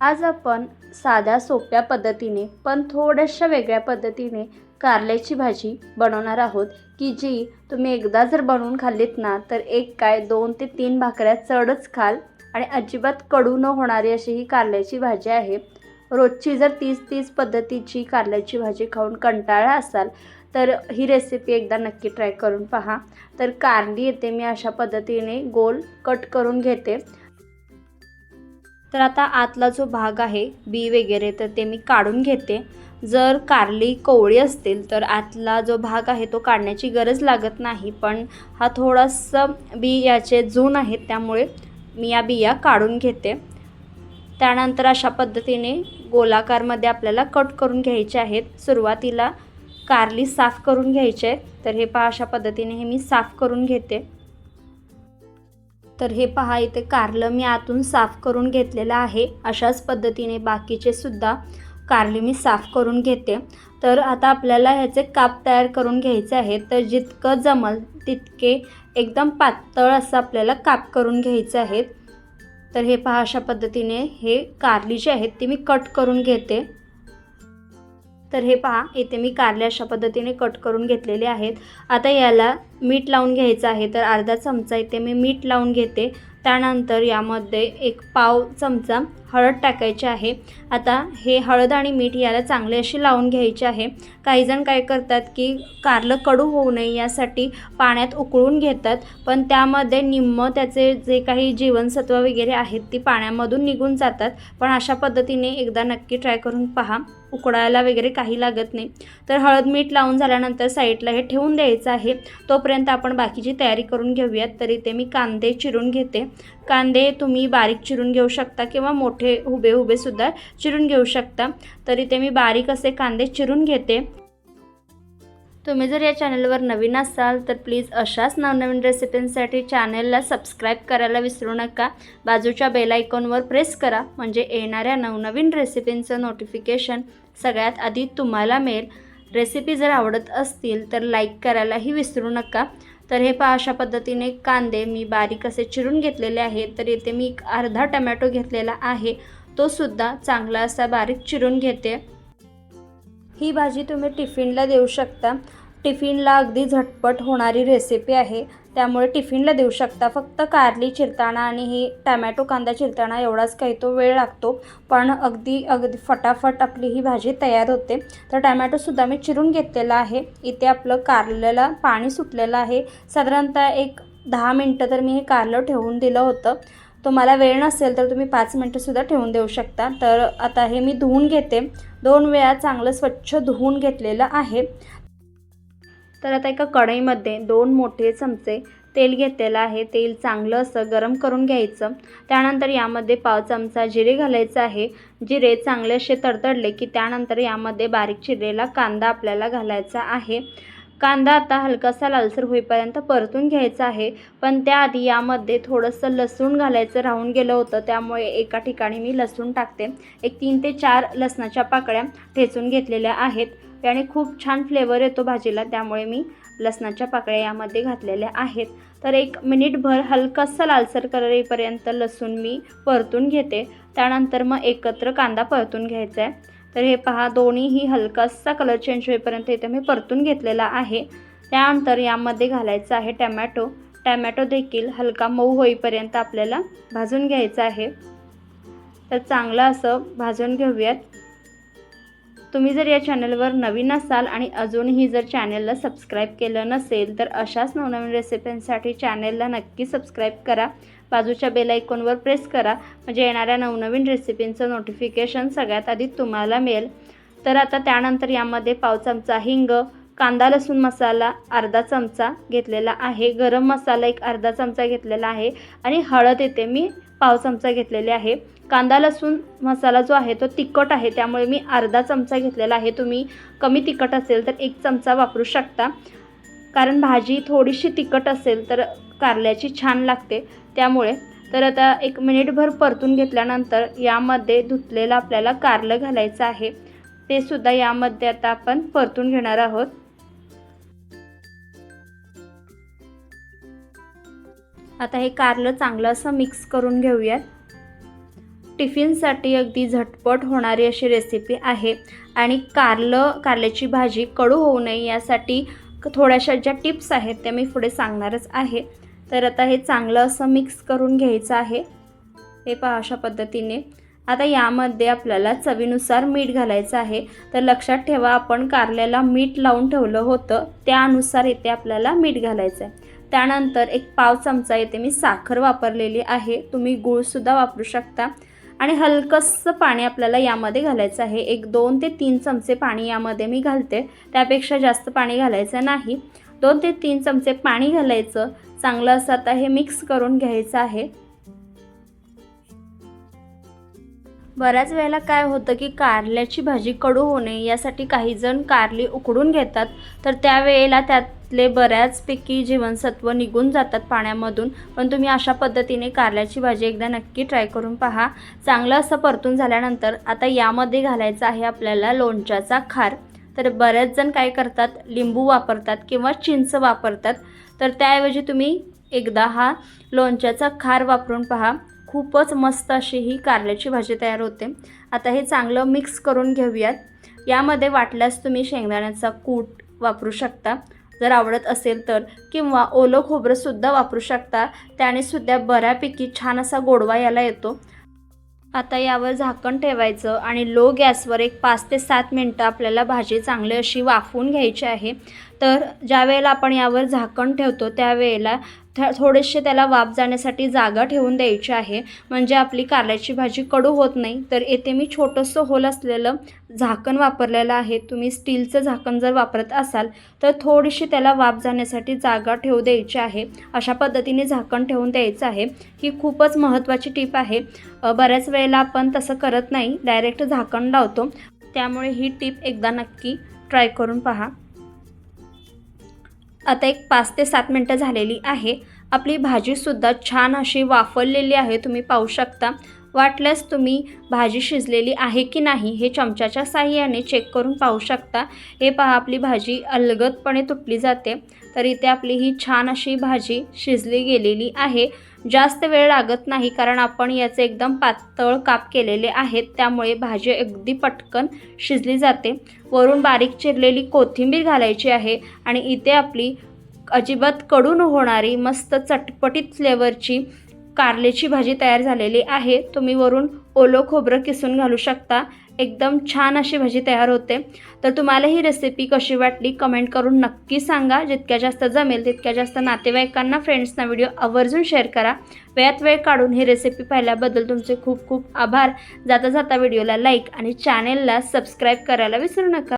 आज आपण साध्या सोप्या पद्धतीने पण थोड्याशा वेगळ्या पद्धतीने कारल्याची भाजी बनवणार आहोत की जी तुम्ही एकदा जर बनवून खाल्लीत ना तर एक काय दोन ते तीन भाकऱ्या चढच खाल आणि अजिबात कडू न होणारी अशी ही कारल्याची भाजी आहे. रोजची जर तीस तीस पद्धतीची कारल्याची भाजी खाऊन कंटाळा असाल तर ही रेसिपी एकदा नक्की ट्राय करून पहा. तर कारली येते मी अशा पद्धतीने गोल कट करून घेते. तर आता आतला जो भाग आहे बी वगैरे तर ते मी काढून घेते. जर कारली कोवळी असतील तर आतला जो भाग आहे तो काढण्याची गरज लागत नाही पण हा थोडासा बी याचे जून आहेत त्यामुळे मी या बिया काढून घेते. त्यानंतर अशा पद्धतीने गोलाकारमध्ये आपल्याला कट करून घ्यायचे आहेत. सुरुवातीला कारली साफ करून घ्यायचे आहेत. तर हे पहा अशा पद्धतीने हे मी साफ करून घेते. तर हे पहा इथे कारलं मी आतून साफ करून घेतलेलं आहे. अशाच पद्धतीने बाकीचे सुद्धा कारली मी साफ करून घेते. तर आता आपल्याला ह्याचे काप तयार करून घ्यायचे आहेत. तर जितकं जमल तितके एकदम पातळ असं आपल्याला काप करून घ्यायचे आहेत. तर हे पहा अशा पद्धतीने हे कारली जी आहेत ती मी कट करून घेते. तर हे पहा इथे मी कारले अशा पद्धतीने कट करून घेतलेले आहेत. आता याला मीठ लावून घ्यायचं आहे तर अर्धा चमचा इथे मी मीठ लावून घेते. त्यानंतर यामध्ये एक पाव चमचा हळद टाकायची आहे. आता हे हळद आणि मीठ याला चांगले असे लावून घ्यायचे आहे. काहीजण काय करतात की कारलं कडू होऊ नये यासाठी पाण्यात उकळून घेतात. पण त्यामध्ये निम्म त्याचे जे काही जीवनसत्व वगैरे आहेत ती पाण्यामधून निघून जातात. पण अशा पद्धतीने एकदा नक्की ट्राय करून पहा. उकडायला वगैरे काही लागत नाही. तर हळद मीठ लावून झाल्यानंतर साईडला हे ठेवून द्यायचं आहे. तोपर्यंत आपण बाकीची तयारी करून घेऊयात. तरी ते मी कांदे चिरून घेते. कांदे तुम्ही बारीक चिरून घेऊ शकता किंवा मोठे उभे सुद्धा चिरून घेऊ शकता. तर इथे मी बारीक असे कांदे चिरून घेते. तुम्ही जर या चॅनलवर नवीन असाल तर प्लीज अशाच नवनवीन रेसिपींसाठी चॅनलला सबस्क्राईब करायला विसरू नका. बाजूच्या बेल आयकॉनवर प्रेस करा म्हणजे येणाऱ्या नवनवीन रेसिपींचं नोटिफिकेशन सगळ्यात आधी तुम्हाला मिळेल. रेसिपी जर आवडत असतील तर लाईक करायलाही विसरू नका. तर हे पहा अशा पद्धतीने कांदे मी बारीक असे चिरून घेतलेले आहेत. तर येथे मी एक अर्धा टमॅटो घेतलेला आहे. तो सुद्धा चांगला असा बारीक चिरून घेते. ही भाजी तुम्ही टिफिनला देऊ शकता. टिफिनला अगदी झटपट होणारी रेसिपी आहे. त्यामुळे टिफिनला देऊ शकता. फक्त कारली चिरताना आणि ही टॅमॅटो कांदा चिरताना एवढाच काही तो वेळ लागतो. पण अगदी अगदी फटाफट आपली ही भाजी तयार होते. तर टॅमॅटोसुद्धा मी चिरून घेतलेला आहे. इथे आपलं कारल्याला पाणी सुटलेलं आहे. साधारणतः एक दहा मिनटं तर मी हे कारलं ठेवून दिलं होतं. तुम्हाला वेळ नसेल तर तुम्ही पाच मिनटंसुद्धा ठेवून देऊ शकता. तर आता हे मी धुवून घेते. दोन वेळा चांगलं स्वच्छ धुवून घेतलेलं आहे. तर आता एका कढईमध्ये दोन मोठे चमचे तेल घेतलेलं आहे. तेल चांगलं असं गरम करून घ्यायचं. त्यानंतर यामध्ये पाव चमचा जिरे घालायचं आहे. जिरे चांगले असे तडतडले की त्यानंतर यामध्ये बारीक चिरलेला कांदा आपल्याला घालायचा आहे. कांदा आता हलकासा लालसर होईपर्यंत परतून घ्यायचा आहे. पण त्याआधी यामध्ये थोडंसं लसूण घालायचं राहून गेलं होतं. त्यामुळे एका ठिकाणी मी लसूण टाकते. एक तीन ते चार लसणाच्या पाकळ्या ठेचून घेतलेल्या आहेत. आणि खूप छान फ्लेवर येतो भाजीला त्यामुळे मी लसणाच्या पाकळ्या यामध्ये घातलेल्या आहेत. तर एक मिनिटभर हलकासा लालसर करेपर्यंत लसूण मी परतून घेते. त्यानंतर मग एकत्र कांदा परतून घ्यायचा आहे तर हे पहा दोन्हीही हलकासा कलर चेंज होईपर्यंत इथे मी परतून घेतलेला आहे. त्यानंतर यामध्ये घालायचं आहे टॅमॅटो. टॅमॅटो देखील हलका मऊ होईपर्यंत आपल्याला भाजून घ्यायचं आहे. तर चांगलं असं भाजून घेऊयात. तुम्ही जर या चॅनलवर नवीन असाल आणि अजूनही जर चॅनलला सबस्क्राईब केलं नसेल तर अशाच नवनवीन रेसिपींसाठी चॅनलला नक्की सबस्क्राईब करा. बाजूच्या बेल आयकॉनवर प्रेस करा. म्हणजे येणाऱ्या नवनवीन रेसिपींचं नोटिफिकेशन सगळ्यात आधी तुम्हाला मिळेल. तर आता त्यानंतर यामध्ये पाव चमचा हिंग कांदा लसूण मसाला अर्धा चमचा घेतलेला आहे. गरम मसाला एक अर्धा चमचा घेतलेला आहे आणि हळद येते. मी पाव चमचा घेतलेले आहे. कांदा लसूण मसाला जो आहे तो तिखट आहे. त्यामुळे मी अर्धा चमचा घेतलेला आहे. तुम्ही कमी तिखट असेल तर एक चमचा वापरू शकता. कारण भाजी थोडीशी तिखट असेल तर कारल्याची छान लागते. त्यामुळे तर आता एक मिनिटभर परतून घेतल्यानंतर यामध्ये धुतलेलं आपल्याला कारलं घालायचं आहे. ते सुद्धा यामध्ये आता आपण परतून घेणार आहोत. आता हे कारलं चांगलं असं मिक्स करून घेऊयात. टिफिनसाठी अगदी झटपट होणारी अशी रेसिपी आहे. आणि कारलं कारल्याची भाजी कडू होऊ नये यासाठी थोड्याशा ज्या टिप्स आहेत त्या मी पुढे सांगणारच आहे. तर आता हे चांगलं असं मिक्स करून घ्यायचं आहे. हे पहा अशा पद्धतीने. आता यामध्ये आपल्याला चवीनुसार मीठ घालायचं आहे. तर लक्षात ठेवा आपण कारल्याला मीठ लावून ठेवलं होतं त्यानुसार येथे आपल्याला मीठ घालायचं आहे. त्यानंतर एक पाव चमचा येथे मी साखर वापरलेली आहे. तुम्ही गूळसुद्धा वापरू शकता. आणि हलकंसं पाणी आपल्याला यामध्ये घालायचं आहे. एक दोन ते तीन चमचे पाणी यामध्ये मी घालते. त्यापेक्षा जास्त पाणी घालायचं नाही. दोन ते तीन चमचे पाणी घालायचं. चांगलं असं आता हे मिक्स करून घ्यायचं आहे. बऱ्याच वेळेला काय होतं की कारल्याची भाजी कडू होऊ नये यासाठी काही जण कारली उकडून घेतात. तर त्यावेळेला त्यातले बऱ्याचपैकी जीवनसत्व निघून जातात पाण्यामधून. पण तुम्ही अशा पद्धतीने कारल्याची भाजी एकदा नक्की ट्राय करून पहा. चांगलं असं परतून झाल्यानंतर आता यामध्ये घालायचं आहे आपल्याला लोणच्याचा खार. तर बऱ्याच जण काय करतात? लिंबू वापरतात किंवा चिंच वापरतात. तर त्याऐवजी तुम्ही एकदा हा लोणच्याचा खार वापरून पहा. खूपच मस्त अशी ही कारल्याची भाजी तयार होते. आता हे चांगलं मिक्स करून घेऊयात. यामध्ये वाटल्यास तुम्ही शेंगदाण्याचा कूट वापरू शकता. जर आवडत असेल तर किंवा ओलं खोबरंसुद्धा वापरू शकता. त्याने सुद्धा बऱ्यापैकी छान असा गोडवा याला येतो. आता यावर झाकण ठेवायचं आणि लो गॅसवर एक पाच ते सात मिनटं आपल्याला भाजी चांगली अशी वाफवून घ्यायची आहे. तर ज्या वेळेला आपण यावर झाकण ठेवतो त्यावेळेला थोडेसे त्याला वाफ जाण्यासाठी जागा ठेवून द्यायची आहे. म्हणजे आपली कारल्याची भाजी कडू होत नाही. तर येथे मी छोटंसं होल असलेलं झाकण वापरलेलं आहे. तुम्ही स्टीलचं झाकण जर वापरत असाल तर थोडीशी त्याला वाफ जाण्यासाठी जागा ठेवू द्यायची आहे. अशा पद्धतीने झाकण ठेवून द्यायचं आहे. ही खूपच महत्त्वाची टीप आहे. बऱ्याच वेळेला आपण तसं करत नाही. डायरेक्ट झाकण लावतो. त्यामुळे ही टीप एकदा नक्की ट्राय करून पहा. आता एक पाच ते सात मिनटं झालेली आहे. आपली भाजीसुद्धा छान अशी वाफरलेली आहे तुम्ही पाहू शकता. वाटल्यास तुम्ही भाजी शिजलेली आहे की नाही हे चमच्याच्या साह्याने चेक करून पाहू शकता. हे पहा आपली भाजी अलगदपणे तुटली जाते. तर इथे आपली ही छान अशी भाजी शिजली गेलेली आहे. जास्त वेळ लागत नाही कारण आपण याचे एकदम पातळ काप केलेले आहेत. त्यामुळे भाजी अगदी पटकन शिजली जाते. वरून बारीक चिरलेली कोथिंबीर घालायची आहे आणि इथे आपली अजिबात कडून होणारी मस्त चटपटीत फ्लेवरची कारलेची भाजी तयार झालेली आहे. तुम्ही वरून ओलं खोबरं किसून घालू शकता. एकदम छान अशी भजी तयार होते. तर तुम्हाला ही रेसिपी कशी वाटली कमेंट करून नक्की सांगा. जितक्या जास्त जमेल तितक्या जास्त नातेवाईकांना फ्रेंड्सना व्हिडिओ आवर्जून शेअर करा. वेळात वेळ काढून ही रेसिपी पाहिल्याबद्दल तुमचे खूप खूप आभार. जाता जाता व्हिडिओला लाईक आणि चॅनेलला सबस्क्राईब करायला विसरू नका.